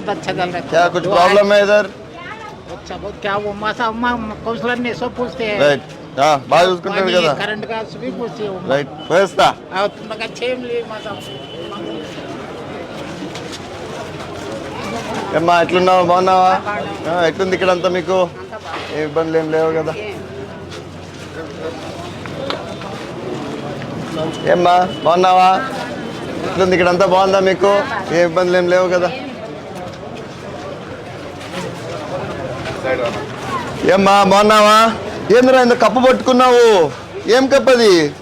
बहुत अच्छा चल रहा है क्या कुछ दुआ प्रॉब्लम है इधर अच्छा बहुत क्या वो मासा अम्मा काउंसलर ने सब पूछते हैं రైట్ బాగా చూసుకుంటాడు पानी, కదా करंट का सभी पूछते हैं రైట్ వేస్తా और तुमका छेम लिए मासा ఏమ్మా ఎట్లున్నావు బాగున్నావా ఆ, ఎట్లుంది ఇక్కడ అంతా మీకు ఏ ఇబ్బందులు ఏం లేవు కదా ఏమ్మా బాగున్నావా ఎట్లుంది ఇక్కడ అంతా బాగుందా మీకు ఏ ఇబ్బందులు ఏం లేవు కదా ఏమ్మా బాగున్నావా? ఏందిరా ఇంత కప్పు పట్టుకున్నావు? ఏం కప్పు అది?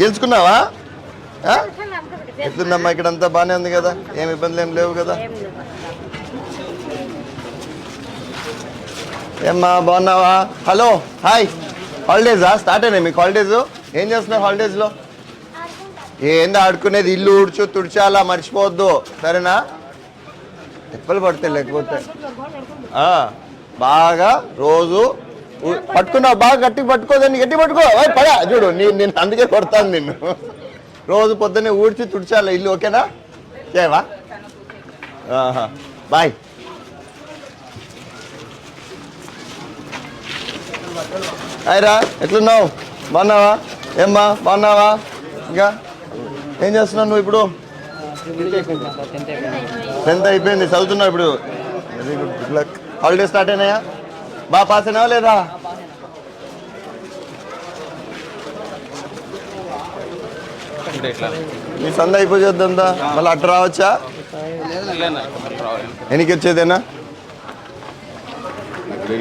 గెలుచుకున్నావా? ఆ? ఎట్లుందమ్మా ఇక్కడ అంతా బాగానే ఉంది కదా? ఏం ఇబ్బందులు ఏం లేవు కదా? ఏమ్మా బాగున్నావా? Hello hi. హాలిడేసా? స్టార్ట్ అయినాయి మీకు హాలిడేస్? ఏం చేస్తున్నారు హాలిడేస్లో? ఏంది ఆడుకునేది? ఇల్లు ఊడ్చు అలా మర్చిపోవద్దు. సరేనా? తిప్పలు పడతాయి లేకపోతే? ఆ, బాగా రోజు పట్టుకున్నావు బాగా గట్టి పట్టుకోదని గట్టి పట్టుకో. పడా చూడు నేను నేను అందుకే కొడతాను నిన్ను. రోజు పొద్దున్నే ఊడ్చి తుడిచాలా ఇల్లు ఓకేనా? ఆహా. బాయ్. హాయ్రా ఎట్లున్నావు? బాగున్నావా? ఏమ్మా బాగున్నావా? ఇంకా ఏం చేస్తున్నావు నువ్వు ఇప్పుడు? టెన్త్ అయిపోయింది చదువుతున్నావు ఇప్పుడు. Very good good luck holiday start అయినాయా? బాగా పాస్ అయినావా లేదా? మీ సంద అయిపోయేద్దా మళ్ళీ అట్ట రావచ్చా? ఎనికి వచ్చేదేనా? గుడ్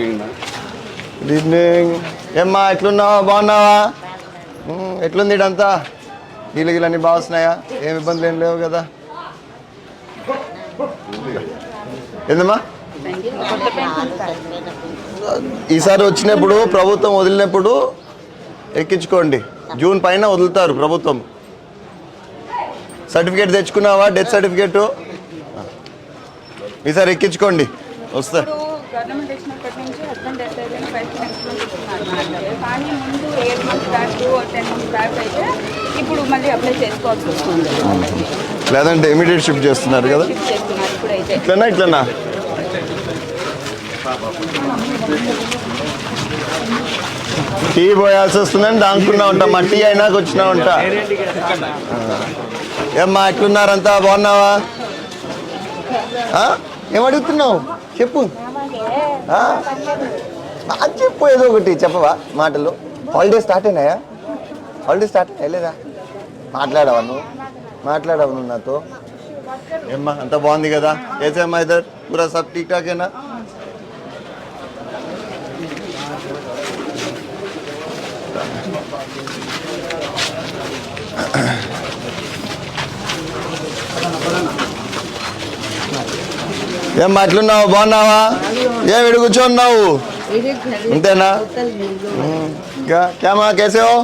ఈవినింగ్ ఏమ్మా ఎట్లున్నావా? బాగున్నావా? ఎట్లుంది ఇడంతా? నీళ్ళు గిళ్ళన్నీ బాగా వస్తున్నాయా? ఏమి ఇబ్బందులు ఏం లేవు కదా? ఏందమ్మా? ఈసారి వచ్చినప్పుడు ప్రభుత్వం వదిలినప్పుడు ఎక్కించుకోండి. జూన్ పైన వదులుతారు ప్రభుత్వం. సర్టిఫికేట్ తెచ్చుకున్నావా? Death certificate? ఈసారి ఎక్కించుకోండి. వస్తా. లేదంటే ఇమీడియట్ షిఫ్ట్ చేస్తున్నారు కదా? ఇట్లనా ఇట్లనా? టీ పోయాల్సి వస్తుందని దానుకున్నా ఉంటా. మా టీ అయినాక వచ్చినా ఉంటా. ఏమ్మా ఎట్లున్నారంతా? బాగున్నావా? ఆ? చెప్పు. ఆ? చెప్పు ఏదో ఒకటి చెప్పవా మాటలు. హాలిడే స్టార్ట్ అయినాయా? హాలిడే స్టార్ట్ అయ్యలేదా మాట్లాడవా నువ్వు? మాట్లాడవు నువ్వు నాతో? ఏమ్మా అంత బాగుంది కదా? ఏసేమ్మా ఇద్దరు? పూరా సబ్ ఠీక్ టాకేనా ఏం మాట్లున్నావు బాగున్నావా? ఏం ఇడు కూర్చున్నావు? అంతేనా క్యామా కేసేవో?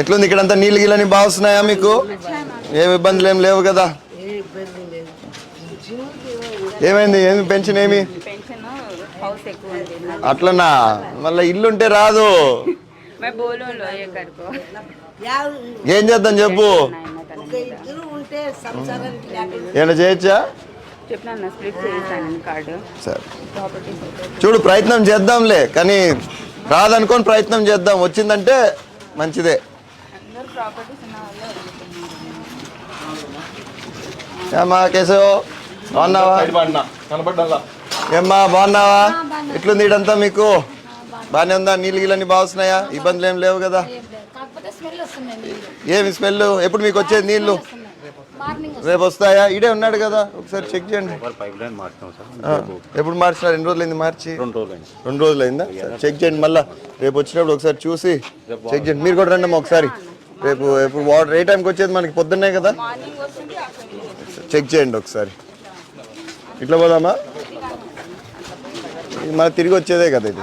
ఎట్లుంది? ఇక్కడంతా నీళ్ళు గిళ్ళని బాగున్నాయా మీకు? ఏమి ఇబ్బందులు ఏం లేవు కదా? ఏమైంది? ఏమి పెన్షన్ ఏమి? అట్లనా? మళ్ళీ ఇల్లుంటే రాదు. ఏం చేద్దాం చెప్పు? ఏమైనా చేయొచ్చా? చూడు ప్రయత్నం చేద్దాంలే కానీ రాదనుకొని ప్రయత్నం చేద్దాం. వచ్చిందంటే మంచిదే. ఏమ్మా కేశవ్? బాగున్నావా? ఏమ్మా బాగున్నావా? ఎట్లుంది ఇడంతా మీకు? బాగానే ఉందా? నీళ్ళు గిళ్ళని బాగా వస్తున్నాయా ఇబ్బందులు ఏం లేవు కదా? కాకపోతే స్మెల్ వస్తుంది నీళ్ళు. ఏమి స్మెల్ ఎప్పుడు మీకు వచ్చేది నీళ్ళు? మార్నింగ్ రేపు వస్తాయా? ఇడే ఉన్నాడు కదా. ఒకసారి చెక్ చేయండి. పైప్ లైన్ మార్చినాం సార్. ఆ, ఎప్పుడు మార్చినారు? ఎన్ని రోజులైంది మార్చి? రెండు రోజులు అయింది రెండు రోజులు అయిందా సరే, చెక్ చేయండి మళ్ళా. రేపు వచ్చినప్పుడు ఒకసారి చూసి చెక్ చేయండి. మీరు కూడా రండి అమ్మా ఒకసారి. రేపు ఎప్పుడు వాటర్ ఏ టైంకి వచ్చేది మనకి? పొద్దున్నే కదా? మార్నింగ్ వస్తుంది ఆఫ్టర్నూన్ చెక్ చేయండి ఒకసారి. ఇట్లా పోదామా? ఇది మనకు తిరిగి వచ్చేదే కదా ఇది.